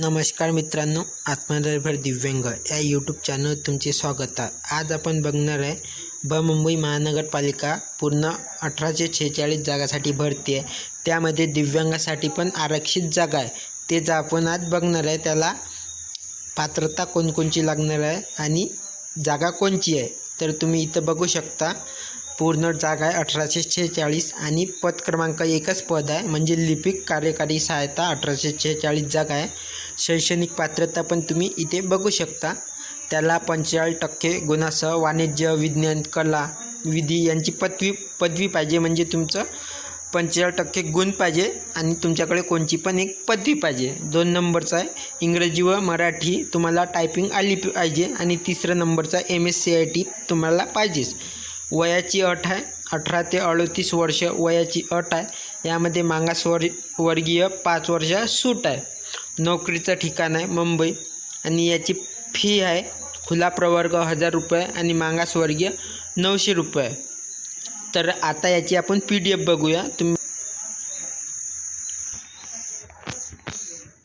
नमस्कार मित्रांनो आत्मनिर्भर दिव्यांग या यूट्यूब चॅनल तुमचे स्वागत आहे. आज आपण बघणार आहे ब मुंबई महानगरपालिका पूर्ण अठराशे छेचाळीस जागासाठी भरती आहे. त्यामध्ये दिव्यांगासाठी पण आरक्षित जागा आहे. तेच आपण आज बघणार आहे त्याला पात्रता कोणकोणची लागणार आहे आणि जागा कोणची आहे तर तुम्ही इथं बघू शकता. पूर्ण जागा आहे अठराशे छेचाळीस आणि पद क्रमांक एकच पद आहे म्हणजे लिपिक कार्यकारी सहायता अठराशे छेचाळीस जागा आहे. शैक्षणिक पात्रता पण तुम्ही इथे बघू शकता. त्याला पंचेचाळीस टक्के गुणासह वाणिज्य विज्ञान कला विधी यांची पदवी पदवी पाहिजे म्हणजे तुमचं पंचेचाळीस टक्के गुण पाहिजे आणि तुमच्याकडे कोणची पण एक पदवी पाहिजे. दोन नंबरचा आहे इंग्रजी व मराठी तुम्हाला टायपिंग आली पाहिजे आणि तिसरा नंबरचा M S C I T तुम्हाला पाहिजेच. वयाची अट आहे अठरा ते अडतीस वर्ष वयाची अट आहे यामध्ये मागासवर वर्गीय पाच वर्ष सूट आहे. नोकरीचं ठिकाण आहे मुंबई. आणि याची फी आहे खुला प्रवर्ग हजार रुपये आणि मागासवर्गीय नऊशे रुपये. तर आता याची आपण पी डी एफ बघूया. तुम्ही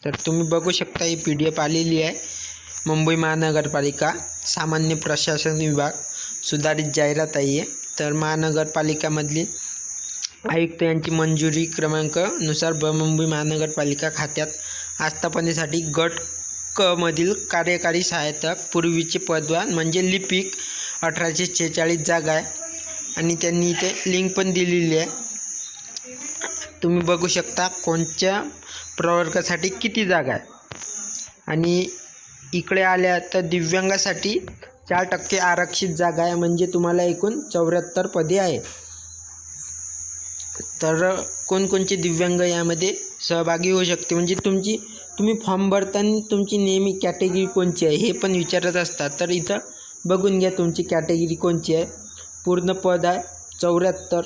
तर तुम्ही बघू शकता ही पी डी एफ आलेली आहे. मुंबई महानगरपालिका सामान्य प्रशासन विभाग सुधारित जाहिरात आहे. तर महानगरपालिकामधली आयुक्त यांची मंजुरी क्रमांकानुसार ब महानगरपालिका खात्यात आस्थापनेसाठी गट क मधील कार्यकारी सहाय्यक पूर्वीचे पदवान म्हणजे लिपिक अठराशे छेचाळीस जागा आहे. आणि त्यांनी इथे लिंक पण दिलेली आहे. तुम्ही बघू शकता कोणत्या प्रवर्गासाठी किती जागा आहे. आणि इकडे आल्या तर दिव्यांगासाठी चार टक्के आरक्षित जागा आहे. म्हणजे तुम्हाला एकूण चौऱ्याहत्तर पदे आहे तर कोणकोणचे दिव्यांग यामध्ये सहभागी होऊ शकते? म्हणजे तुमची तुम्ही फॉर्म भरताना तुमची नेहमी कॅटेगरी कोणची आहे? हे पण विचारत असतात. तर इथं बघून घ्या तुमची कॅटेगरी कोणची आहे. पूर्ण पद आहे चौऱ्याहत्तर.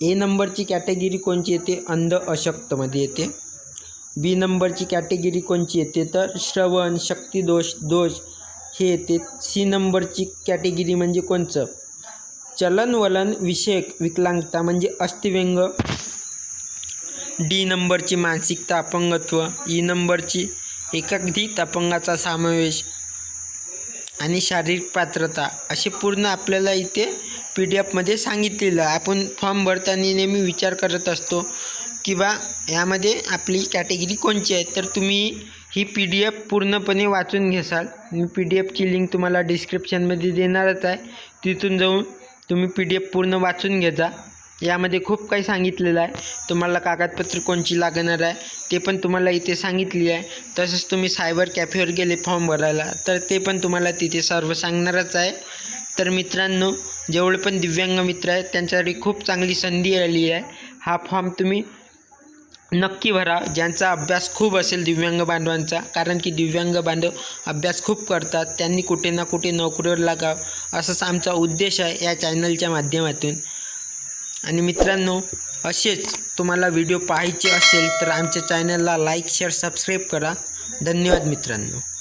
ए नंबरची कॅटेगरी कोणची येते? अंध अशक्तमध्ये येते. बी नंबरची कॅटेगरी कोणची येते? तर श्रवण शक्तिदोष दोष हे येते. सी नंबरची कॅटेगरी म्हणजे कोणचं? चलनवलन विषयक विकलांगता म्हणजे अस्थिव्यंग. डी नंबरची मानसिकता अपंगत्व ई e नंबरची एकाधिक अपंगाचा समावेश आणि शारीरिक पात्रता असे पूर्ण आपल्याला इथे पी डी एफमध्ये सांगितलेलं. आहे आपण फॉर्म भरताना नेहमी विचार करत असतो की बा यामध्ये आपली कॅटेगरी कोणची आहे तर तुम्ही ही पी डी एफ पूर्णपणे वाचून घेसाल. मी पी डी एफची लिंक तुम्हाला डिस्क्रिप्शनमध्ये देणारच आहे. तिथून जाऊन तुम्ही पी डी एफ पूर्ण वाचून घेजा यामध्ये खूप काही सांगितलेलं आहे. तुम्हाला कागदपत्र कोणची लागणार आहे ते पण तुम्हाला इथे सांगितली आहे. तसंच तुम्ही सायबर कॅफेवर गेले फॉर्म भरायला तर ते पण तुम्हाला तिथे सर्व सांगणारच आहे. तर मित्रांनो जेवढे पण दिव्यांग मित्र आहेत त्यांच्यासाठी खूप चांगली संधी आली आहे. हा फॉर्म तुम्ही नक्की भरा. ज्यांचा अभ्यास खूप असेल दिव्यांग बांधवांचा कारण की दिव्यांग बांधव अभ्यास खूप करतात त्यांनी कुठे ना कुठे नोकरीवर लागावं. असाच आमचा उद्देश आहे या चॅनलच्या माध्यमातून. आणि मित्रांनो असेच तुम्हाला व्हिडिओ पाहायचे असेल तर आमच्या चॅनलला लाईक शेअर सबस्क्राईब करा. धन्यवाद मित्रांनो.